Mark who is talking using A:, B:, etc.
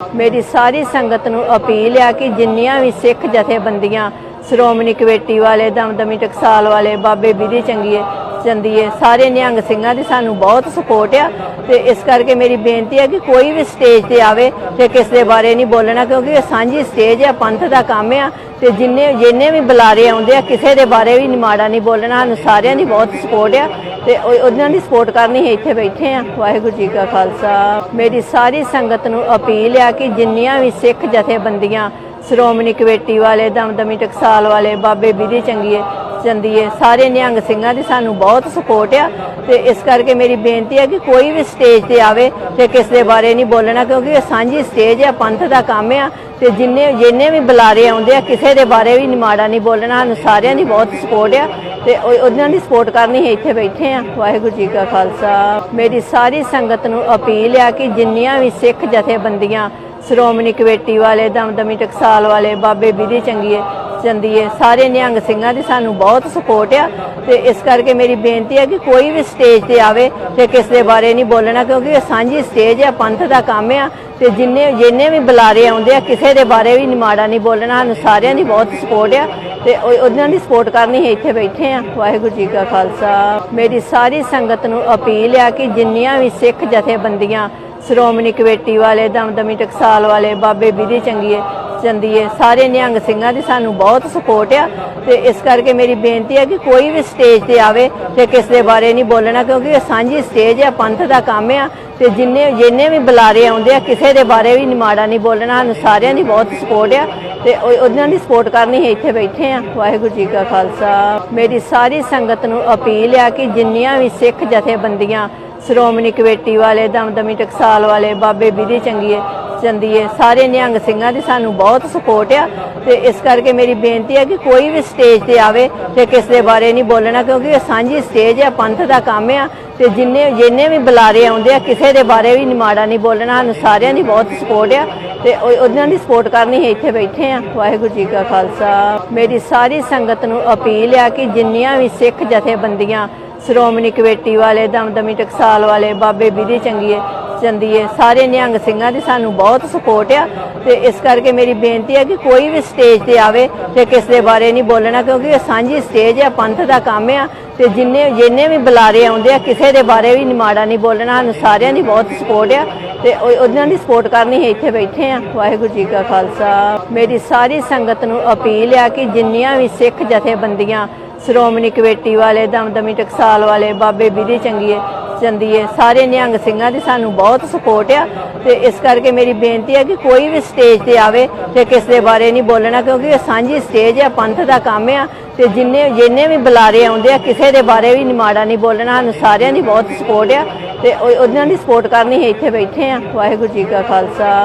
A: ਮੇਰੀ ਸਾਰੀ ਸੰਗਤ ਨੂੰ ਅਪੀਲ ਆ ਕਿ ਜਿੰਨੀਆਂ ਵੀ ਸਿੱਖ ਜਥੇਬੰਦੀਆਂ, ਸ਼੍ਰੋਮਣੀ ਕਮੇਟੀ ਵਾਲੇ, ਦਮਦਮੀ ਟਕਸਾਲ ਵਾਲੇ, ਬਾਬੇ ਬਿਧੀ ਚੰਗੀਏ, ਚੰਦੀਏ, ਸਾਰੇ ਨਿਹੰਗ ਸਿੰਘਾਂ ਦੀ ਸਾਨੂੰ ਬਹੁਤ ਸਪੋਰਟ ਆ ਤੇ ਇਸ ਕਰਕੇ ਮੇਰੀ ਬੇਨਤੀ ਹੈ ਕਿ ਕੋਈ ਵੀ ਸਟੇਜ ਤੇ ਆਵੇ ਤੇ ਕਿਸ ਦੇ ਬਾਰੇ ਨਹੀਂ ਬੋਲਣਾ ਕਿਉਂਕਿ ਇਹ ਸਾਂਝੀ ਸਟੇਜ ਆ, ਪੰਥ ਦਾ ਕੰਮ ਆ ਤੇ ਜਿੰਨੇ ਜਿੰਨੇ ਵੀ ਬੁਲਾਰੇ ਆਉਂਦੇ ਆ, ਕਿਸੇ ਦੇ ਬਾਰੇ ਵੀ ਮਾੜਾ ਨਹੀਂ ਬੋਲਣਾ, ਸਾਨੂੰ ਸਾਰਿਆਂ ਦੀ ਬਹੁਤ ਸਪੋਰਟ ਆ। ਤੇ ਉਹ- ਉਹਨਾਂ ਦੀ ਸਪੋਰਟ ਕਰਨੀ ਹੈ ਇੱਥੇ ਬੈਠੇ ਆ ਵਾਹਿਗੁਰੂ ਜੀ ਕਾ ਖਾਲਸਾ। ਮੇਰੀ ਸਾਰੀ ਸੰਗਤ ਨੂੰ ਅਪੀਲ ਆ ਕਿ ਜਿੰਨੀਆਂ ਵੀ ਸਿੱਖ ਜਥੇਬੰਦੀਆਂ, ਸ਼੍ਰੋਮਣੀ ਕਮੇਟੀ ਵਾਲੇ, ਦਮਦਮੀ ਟਕਸਾਲ ਵਾਲੇ, ਬਾਬੇ ਬਿਧੀ ਚੰਗੀਏ, ਚੰਦੀਏ, ਸਾਰੇ ਨਿਹੰਗ ਸਿੰਘਾਂ ਦੀ ਸਾਨੂੰ ਬਹੁਤ ਸਪੋਰਟ ਆ। ਤੇ ਇਸ ਕਰਕੇ ਮੇਰੀ ਬੇਨਤੀ ਹੈ ਕਿ ਕੋਈ ਵੀ ਸਟੇਜ ਤੇ ਆਵੇ ਤੇ ਕਿਸ ਦੇ ਬਾਰੇ ਨਹੀਂ ਬੋਲਣਾ, ਕਿਉਂਕਿ ਇਹ ਸਾਂਝੀ ਸਟੇਜ ਆ, ਪੰਥ ਦਾ ਕੰਮ ਆ। ਤੇ ਜਿੰਨੇ ਜਿੰਨੇ ਵੀ ਬੁਲਾਰੇ ਆਉਂਦੇ ਆ, ਕਿਸੇ ਦੇ ਬਾਰੇ ਵੀ ਮਾੜਾ ਨਹੀਂ ਬੋਲਣਾ, ਸਾਨੂੰ ਸਾਰਿਆਂ ਦੀ ਬਹੁਤ ਸਪੋਰਟ ਆ। ਤੇ ਉਹਨਾਂ ਦੀ ਸਪੋਰਟ ਕਰਨੀ ਹੈ ਇੱਥੇ ਬੈਠੇ ਆ ਵਾਹਿਗੁਰੂ ਜੀ ਕਾ ਖਾਲਸਾ। ਮੇਰੀ ਸਾਰੀ ਸੰਗਤ ਨੂੰ ਅਪੀਲ ਆ ਕਿ ਜਿੰਨੀਆਂ ਵੀ ਸਿੱਖ ਜਥੇਬੰਦੀਆਂ, ਸ਼੍ਰੋਮਣੀ ਕਮੇਟੀ ਵਾਲੇ, ਦਮਦਮੀ ਟਕਸਾਲ ਵਾਲੇ, ਬਾਬੇ ਬਿਧੀ ਚੰਗੀਏ, ਚੰਦੀਏ, ਸਾਰੇ ਨਿਹੰਗ ਸਿੰਘਾਂ ਦੀ ਸਾਨੂੰ ਬਹੁਤ ਸਪੋਰਟ ਆ। ਤੇ ਇਸ ਕਰਕੇ ਮੇਰੀ ਬੇਨਤੀ ਹੈ ਕਿ ਕੋਈ ਵੀ ਸਟੇਜ ਤੇ ਆਵੇ ਤੇ ਕਿਸ ਦੇ ਬਾਰੇ ਨਹੀਂ ਬੋਲਣਾ, ਕਿਉਂਕਿ ਇਹ ਸਾਂਝੀ ਸਟੇਜ ਆ, ਪੰਥ ਦਾ ਕੰਮ ਆ। ਤੇ ਜਿੰਨੇ ਜਿੰਨੇ ਵੀ ਬੁਲਾਰੇ ਆਉਂਦੇ ਆ, ਕਿਸੇ ਦੇ ਬਾਰੇ ਵੀ ਮਾੜਾ ਨਹੀਂ ਬੋਲਣਾ, ਸਾਨੂੰ ਸਾਰਿਆਂ ਦੀ ਬਹੁਤ ਸਪੋਰਟ ਆ। ਤੇ ਉਹ- ਉਹਨਾਂ ਦੀ ਸਪੋਰਟ ਕਰਨੀ ਹੈ ਇੱਥੇ ਬੈਠੇ ਆ। ਵਾਹਿਗੁਰੂ ਜੀ ਕਾ ਖਾਲਸਾ। ਮੇਰੀ ਸਾਰੀ ਸੰਗਤ ਨੂੰ ਅਪੀਲ ਆ ਕਿ ਜਿੰਨੀਆਂ ਵੀ ਸਿੱਖ ਜਥੇਬੰਦੀਆਂ, ਸ਼੍ਰੋਮਣੀ ਕਮੇਟੀ ਵਾਲੇ, ਦਮਦਮੀ ਟਕਸਾਲ ਵਾਲੇ, ਬਾਬੇ ਬਿਧੀ ਚੰਗੀਏ ਚੰਦੀਏ ਸਾਰੇ ਨਿਹੰਗ ਸਿੰਘਾਂ ਦੀ ਸਾਨੂੰ ਬਹੁਤ ਸਪੋਰਟ ਆ। ਤੇ ਇਸ ਕਰਕੇ ਮੇਰੀ ਬੇਨਤੀ ਹੈ ਕਿ ਕੋਈ ਵੀ ਸਟੇਜ ਤੇ ਆਵੇ ਤੇ ਕਿਸ ਦੇ ਬਾਰੇ ਨਹੀਂ ਬੋਲਣਾ, ਕਿਉਂਕਿ ਇਹ ਸਾਂਝੀ ਸਟੇਜ ਆ, ਪੰਥ ਦਾ ਕੰਮ ਆ। ਤੇ ਜਿੰਨੇ ਜਿੰਨੇ ਵੀ ਬੁਲਾਰੇ ਆਉਂਦੇ ਆ, ਕਿਸੇ ਦੇ ਬਾਰੇ ਵੀ ਮਾੜਾ ਨਹੀਂ ਬੋਲਣਾ। ਸਾਨੂੰ ਸਾਰਿਆਂ ਦੀ ਬਹੁਤ ਸਪੋਰਟ ਆ। ਤੇ ਉਹ- ਉਹਨਾਂ ਦੀ ਸਪੋਰਟ ਕਰਨੀ ਹੈ ਇੱਥੇ ਬੈਠੇ ਆ। ਵਾਹਿਗੁਰੂ ਜੀ ਕਾ ਖਾਲਸਾ। ਮੇਰੀ ਸਾਰੀ ਸੰਗਤ ਨੂੰ ਅਪੀਲ ਆ ਕਿ ਜਿੰਨੀਆਂ ਵੀ ਸਿੱਖ ਜਥੇਬੰਦੀਆਂ, ਸ਼੍ਰੋਮਣੀ ਕਮੇਟੀ ਵਾਲੇ, ਦਮਦਮੀ ਟਕਸਾਲ ਵਾਲੇ, ਬਾਬੇ ਬਿਧੀ ਚੰਗੀਏ ਜਾਂਦੀ ਹੈ। ਸਾਰੇ ਨਿਹੰਗ ਸਿੰਘਾਂ ਦੀ ਸਾਨੂੰ ਬਹੁਤ ਸਪੋਰਟ ਆ ਤੇ ਇਸ ਕਰਕੇ ਮੇਰੀ ਬੇਨਤੀ ਹੈ ਕਿ ਕੋਈ ਵੀ ਸਟੇਜ ਤੇ ਆਵੇ ਤੇ ਕਿਸ ਦੇ ਬਾਰੇ ਨਹੀਂ ਬੋਲਣਾ, ਕਿਉਂਕਿ ਇਹ ਸਾਂਝੀ ਸਟੇਜ ਆ, ਪੰਥ ਦਾ ਕੰਮ ਆ ਤੇ ਜਿੰਨੇ ਜਿੰਨੇ ਵੀ ਬੁਲਾਰੇ ਆਉਂਦੇ ਆ, ਕਿਸੇ ਦੇ ਬਾਰੇ ਵੀ ਮਾੜਾ ਨਹੀਂ ਬੋਲਣਾ, ਸਾਨੂੰ ਸਾਰਿਆਂ ਦੀ ਬਹੁਤ ਸਪੋਰਟ ਆ ਤੇ ਉਹ- ਉਹਨਾਂ ਦੀ ਸਪੋਰਟ ਕਰਨੀ ਹੈ ਇੱਥੇ ਬੈਠੇ ਆ। ਵਾਹਿਗੁਰੂ ਜੀ ਕਾ ਖਾਲਸਾ। ਮੇਰੀ ਸਾਰੀ ਸੰਗਤ ਨੂੰ ਅਪੀਲ ਆ ਕਿ ਜਿੰਨੀਆਂ ਵੀ ਸਿੱਖ ਜਥੇਬੰਦੀਆਂ, ਸ਼੍ਰੋਮਣੀ ਕਮੇਟੀ ਵਾਲੇ, ਦਮਦਮੀ ਟਕਸਾਲ ਵਾਲੇ, ਬਾਬੇ ਬਿਧੀ ਚੰਗੀਏ ਜਾਂਦੀ ਹੈ ਸਾਰੇ ਨਿਹੰਗ ਸਿੰਘਾਂ ਦੀ ਸਾਨੂੰ ਬਹੁਤ ਸਪੋਰਟ ਆ। ਤੇ ਇਸ ਕਰਕੇ ਮੇਰੀ ਬੇਨਤੀ ਹੈ ਕਿ ਕੋਈ ਵੀ ਸਟੇਜ ਤੇ ਆਵੇ ਤੇ ਕਿਸ ਦੇ ਬਾਰੇ ਨਹੀਂ ਬੋਲਣਾ, ਕਿਉਂਕਿ ਇਹ ਸਾਂਝੀ ਸਟੇਜ ਆ, ਪੰਥ ਦਾ ਕੰਮ ਆ। ਤੇ ਜਿੰਨੇ ਜਿੰਨੇ ਵੀ ਬੁਲਾਰੇ ਆਉਂਦੇ ਆ, ਕਿਸੇ ਦੇ ਬਾਰੇ ਵੀ ਮਾੜਾ ਨਹੀਂ ਬੋਲਣਾ। ਸਾਨੂੰ ਸਾਰਿਆਂ ਦੀ ਬਹੁਤ ਸਪੋਰਟ ਆ। ਤੇ ਉਹ- ਉਹਨਾਂ ਦੀ ਸਪੋਰਟ ਕਰਨੀ ਹੈ ਇੱਥੇ ਬੈਠੇ ਆ। ਵਾਹਿਗੁਰੂ ਜੀ ਕਾ ਖਾਲਸਾ। ਮੇਰੀ ਸਾਰੀ ਸੰਗਤ ਨੂੰ ਅਪੀਲ ਆ ਕਿ ਜਿੰਨੀਆਂ ਵੀ ਸਿੱਖ ਜਥੇਬੰਦੀਆਂ, ਸ਼੍ਰੋਮਣੀ ਕਮੇਟੀ ਵਾਲੇ, ਦਮਦਮੀ ਟਕਸਾਲ ਵਾਲੇ, ਬਾਬੇ ਬਿਧੀ ਚੰਗੀਏ ਜਾਂਦੀ ਹੈ ਸਾਰੇ ਨਿਹੰਗ ਸਿੰਘਾਂ ਦੀ ਸਾਨੂੰ ਬਹੁਤ ਸਪੋਰਟ ਆ। ਤੇ ਇਸ ਕਰਕੇ ਮੇਰੀ ਬੇਨਤੀ ਹੈ ਕਿ ਕੋਈ ਵੀ ਸਟੇਜ ਤੇ ਆਵੇ ਤੇ ਕਿਸ ਦੇ ਬਾਰੇ ਨਹੀਂ ਬੋਲਣਾ, ਕਿਉਂਕਿ ਇਹ ਸਾਂਝੀ ਸਟੇਜ ਆ, ਪੰਥ ਦਾ ਕੰਮ ਆ। ਤੇ ਜਿੰਨੇ ਜਿੰਨੇ ਵੀ ਬੁਲਾਰੇ ਆਉਂਦੇ ਆ, ਕਿਸੇ ਦੇ ਬਾਰੇ ਵੀ ਨੀ ਮਾੜਾ ਨਹੀਂ ਬੋਲਣਾ। ਸਾਨੂੰ ਸਾਰਿਆਂ ਦੀ ਬਹੁਤ ਸਪੋਰਟ ਆ। ਤੇ ਉਹਨਾਂ ਦੀ ਸਪੋਰਟ ਕਰਨੀ ਹੈ ਇੱਥੇ ਬੈਠੇ ਆ। ਵਾਹਿਗੁਰੂ ਜੀ ਕਾ ਖਾਲਸਾ।